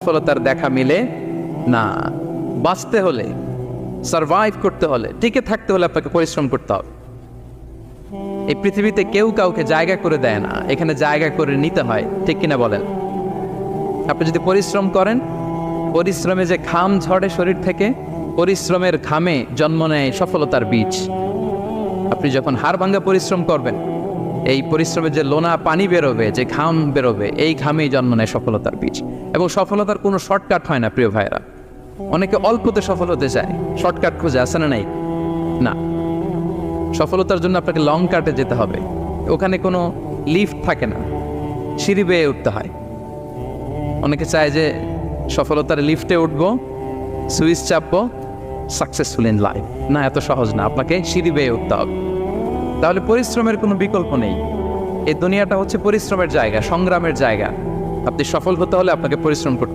সফলতার দেখা মিলে না। বাঁচতে হলে সারভাইভ করতে হলে, টিকে থাকতে হলে আপনাকে পরিশ্রম করতে হবে। এই পৃথিবীতে কেউ কাউকে জায়গা করে দেয় না, এখানে জায়গা করে নিতে হয়, ঠিক কিনা বলেন? আপনি যদি পরিশ্রম করেন, পরিশ্রমে যে ঘাম ঝরে শরীর থেকে, পরিশ্রমের ঘামে জন্ম নেয় সফলতার বীজ। আপনি যখন হাড় ভাঙ্গা পরিশ্রম করবেন এই পরিশ্রমের যে লোনা পানি বেরোবে, যে ঘাম বেরোবে, এই ঘামেই জন্ম নেয় সফলতার বীজ। এবং সফলতার কোনো শর্টকাট হয় না, প্রিয় ভাইরা অনেকে অল্পতে সফল হতে চায়। শর্টকাট খুঁজে আসে না নাই? না। সফলতার জন্য আপনাকে লং কাটে যেতে হবে। ওখানে কোনো লিফট থাকে না। সিঁড়ি বেয়ে উঠতে হয়। অনেকে চায় যে সফলতার লিফটে উঠবো, সুইচ চাপবো সাকসেসফুল ইন লাইফ না, এত সহজ না। আপনাকে সিঁড়ি বেয়ে উঠতে হবে। তাহলে পরিশ্রমের কোনো বিকল্প নেই। এই দুনিয়াটা হচ্ছে পরিশ্রমের জায়গা, সংগ্রামের জায়গা। আপনি সফল হতে হলে আপনাকে পরিশ্রম করতে